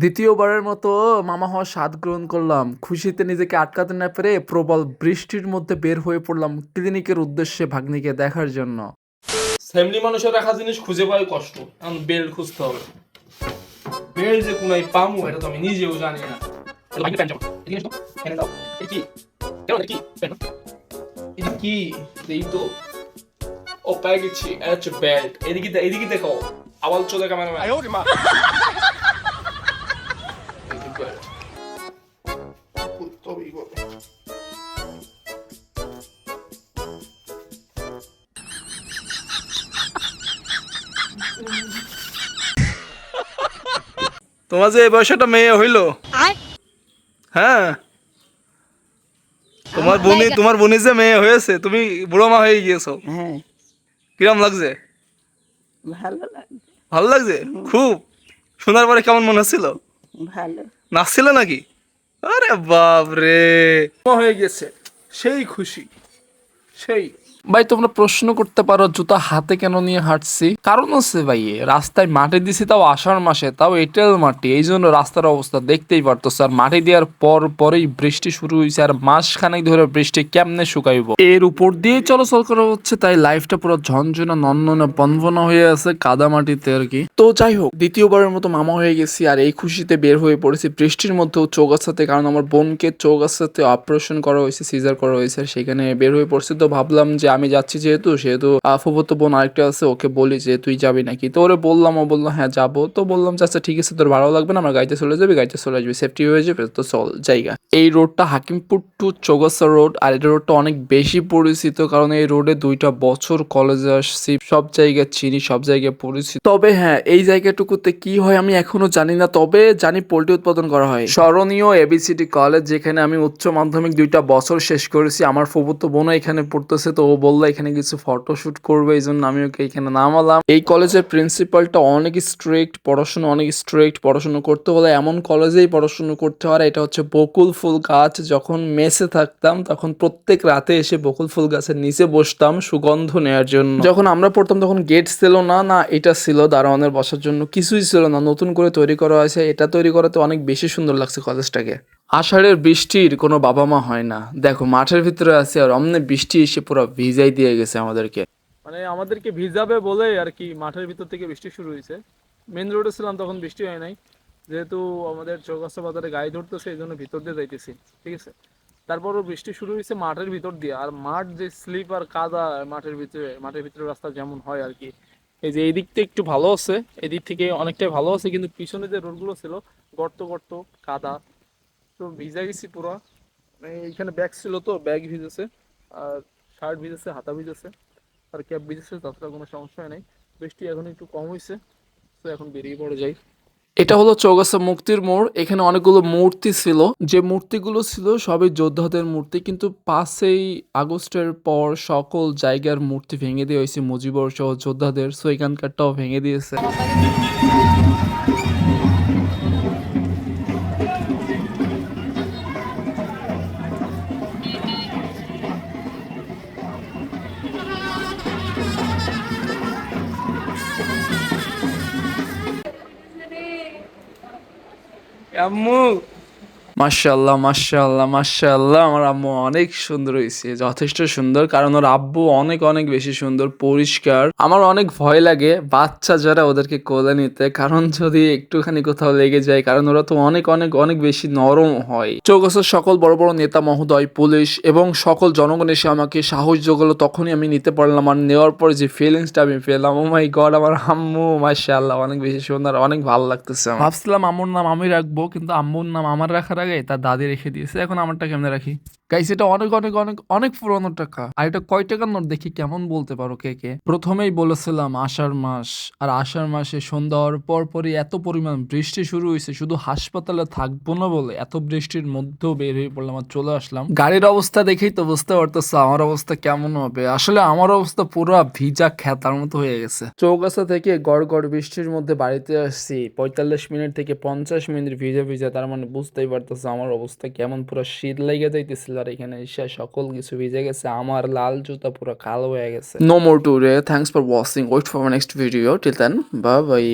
দ্বিতীয়বারের মতো মামা হওয়ার স্বাদ গ্রহণ করলাম। খুশিতে নিজেকে আটকাতে না পেরে প্রবল বৃষ্টির মধ্যে বের হয়ে পড়লাম ক্লিনিকের উদ্দেশ্যে ভাগ্নিকে দেখার জন্য। ফ্যামিলি মানুষের রাখা জিনিস খুঁজে পাওয়াই কষ্ট। এখন বেল্ট খুঁজতে হবে। বেল্ট যে কোনায় পামু এটা তো আমি নিজেও জানি না। কি? কি? প্যান্ট? এটা কি? দেই তো। ও পেয়ে গেছি এটা হচ্ছে বেল্ট এদিকে এদিকে দেখো আওয়াজ চলে ক্যামেরা তোমার যে এই বয়সে একটা মেয়ে হইল? হ্যাঁ। তোমার বোনি তোমার বোনি যে মেয়ে হয়েছে তুমি বুড়ো মা হয়ে গিয়েছো। হ্যাঁ। কিরম লাগছে? ভালো লাগে ভালো লাগছে? খুব। শোনার পরে কেমন মনে হচ্ছিল? ভালো। নাচছিল নাকি? আরে বাপ রে হয়ে গেছে। সেই খুশি। সেই। ভাই, তোমরা প্রশ্ন করতে পারো, জুতা হাতে কেন নিয়ে হাঁটছি? কারণ হচ্ছে ভাই, রাস্তায় মাটি দিছি তাও আষাঢ় মাসে, তাও এঁটেল মাটি, এই জন্য রাস্তার অবস্থা দেখতেই পারতো স্যার মাটি দেওয়ার পর পরেই বৃষ্টি শুরু হয়েছে আর মাস খানেক ধরে বৃষ্টি কেমনে শুকাইব? এর উপর দিয়ে চলাচল করা হচ্ছে, তাই লাইফটা পুরো ঝনঝনা, নন্দনা বনবনা হয়ে আছে কাদা মাটিতে আর কি। তো যাই হোক, দ্বিতীয়বারের মতো মামা হয়ে গেছি, আর এই খুশিতে বের হয়ে পড়েছি। বৃষ্টির মধ্যেও চৌগাছাতে কারণ আমার বোনকে চৌগাছাতে অপারেশন করা হয়েছে সিজার করা হয়েছে সেখানে বের হয়ে পড়ছি। তো ভাবলাম যে আমি যাচ্ছি যেহেতু, সেহেতু ফুফতো বোন আরেকটা আছে, ওকে বলি যে তুই যাবি নাকি। তো ওরে বললাম, ও বলল হ্যাঁ যাব। তো বললাম, যে আচ্ছা ঠিক আছে, তোর ভালো লাগবে না, আমার গাড়িতে চলে যাবি, গাড়িতে চলে আসবি। সেফটি হয়ে যাবে, তো চল, জায়গা। এই রোডটা হাকিমপুর টু চৌগাছা রোড আর এই রোডটা অনেক বেশি পরিচিত, কারণ এই রোডে দুইটা বছর কলেজে আসছি, সব জায়গায় চিনি, সব জায়গায় পরিচিত। তবে হ্যাঁ এই জায়গাটুকুতে কি হয় আমি এখনও জানি না, তবে জানি পোল্ট্রি উৎপাদন করা হয়। স্মরণীয় এবিসিডি কলেজ যেখানে আমি উচ্চ মাধ্যমিক দুইটা বছর শেষ করেছি, আমার ফুবুতো বোনও এখানে পড়তেছে, তো ও বলল, এখানে কিছু ফটোশুট করবে এই জন্য আমি ওকে এখানে নামালাম। এই কলেজের প্রিন্সিপালটা অনেক স্ট্রিক্ট পড়াশোনা অনেক স্ট্রিক্ট পড়াশুনো করতে হলে এমন কলেজেই পড়াশুনো করতে হয় এটা হচ্ছে বকুল ফুল গাছ। যখন মেসে থাকতাম, তখন প্রত্যেক রাতে এসে বকুল ফুল গাছের নিচে বসতাম সুগন্ধ নেয়ার জন্য। যখন আমরা পড়তাম, তখন গেট ছিল না না, এটা ছিল দারোয়ানের বসার জন্য, কিছুই ছিল না। নতুন করে তৈরি করা হয়েছে, এটা তৈরি করাতে অনেক বেশি সুন্দর লাগছে কলেজটাকে আষাঢ়ের বৃষ্টির কোনো বাবা মা হয় না। দেখো, মাঠের ভিতরে আছে আর অমনে বৃষ্টি এসে পুরো ভিজাই দিয়ে গেছে আমাদেরকে। মানে আমাদেরকে ভিজাবে বলে আর কি মাঠের ভিতর থেকে বৃষ্টি শুরু হয়েছে। মেন রোডে ছিলাম তখন বৃষ্টি হয় নাই। যেহেতু আমাদের চৌগাছা বাজারে গায়ে ধরতেছে, এই জন্য ভিতর দিয়ে যাইতেছি, ঠিক আছে? তারপরও বৃষ্টি শুরু হয়েছে মাঠের ভিতর দিয়ে। আর মাঠ যে স্লিপ আর কাদা মাঠের ভিতরে মাঠের ভিতরে রাস্তা যেমন হয় আর কি। এই যে এই দিকটা একটু ভালো আছে এদিক থেকে অনেকটাই ভালো আছে, কিন্তু পিছনে যে রোডগুলো ছিল গর্ত গর্ত কাদা তো ভিজা গেছি পুরো। মানে এইখানে ব্যাগ ছিল তো ব্যাগ ভিজেছে, আর শার্ট ভিজেছে, হাতা ভিজেছে, আর ক্যাব ভিজেছে, তাছাড়া কোনো সমস্যা নেই। বৃষ্টি এখন একটু কম হয়েছে তো এখন বেরিয়ে পড়ে যাই। এটা হলো চৌগাছা মুক্তির মোড়, এখানে অনেকগুলো মূর্তি ছিল। যে মূর্তিগুলো ছিল সবই যোদ্ধাদের মূর্তি, কিন্তু পাঁচই আগস্টের পর সকল জায়গার মূর্তি ভেঙে দিয়ে হয়েছে। মুজিবর সহ যোদ্ধাদের, সো এখানকারটাও ভেঙে দিয়েছে। আম্মু মাশাল্লাহ মাশাল্লাহ মাশাল্লাহ আমার আম্মু অনেক সুন্দর হয়েছে যথেষ্ট সুন্দর। কারণ ওর আব্বু অনেক অনেক বেশি সুন্দর, পরিষ্কার। আমার অনেক ভয় লাগে বাচ্চা যারা ওদেরকে কোলে নিতে, কারণ যদি একটুখানি কোথাও লেগে যায়, কারণ ওরা তো অনেক অনেক অনেক বেশি নরম হয়। চৌগাছার সকল বড় বড় নেতা, মহোদয়, পুলিশ এবং সকল জনগণ এসে আমাকে সাহস যোগালো, তখনই আমি নিতে পারলাম আর নেওয়ার পরে যে ফিলিংসটা আমি পেলাম ও মাই গড আমার আম্মু মাশাল্লাহ অনেক বেশি সুন্দর, অনেক ভালো লাগতেছে ভাবছিলাম আম্মুর নাম আমি রাখব, কিন্তু আম্মুর নাম আমার রাখার আগে তার দাদি রেখে দিয়েছে। এখন আমারটা কেমনে রাখি? গাইস এটা অনেক অনেক অনেক অনেক পুরনো টাকা। আর এটা কয় টাকার নোট? দেখি কেমন বলতে পারো কে কে। প্রথমেই বলেছিলাম আষাঢ় মাস। আর আষাঢ় মাসে সন্ধ্যা হওয়ার পর পরই এত পরিমাণ বৃষ্টি শুরু হয়েছে, শুধু হাসপাতালে থাকব না বলে এত বৃষ্টির মধ্যেও বের হয়ে পড়লাম আর চলে আসলাম। গাড়ির অবস্থা দেখেই তো বুঝতে পারতেছো আমার অবস্থা কেমন হবে। আসলে আমার অবস্থা পুরো ভিজা খেতার মতো হয়ে গেছে। চৌগাছা থেকে গড় গড় বৃষ্টির মধ্যে বাড়িতে আসছি। পঁয়তাল্লিশ মিনিট থেকে পঞ্চাশ মিনিট ভিজা ভিজা, তার মানে বুঝতেই পারতেছো আমার অবস্থা কেমন, পুরো শীত লেগে যাইতেছিল। আর এখানে এসে সকল কিছু ভিজে গেছে। আমার লাল জুতা পুরো কালো হয়ে গেছে। নো মোর টু রে thanks for watching wait for next video till then bye bye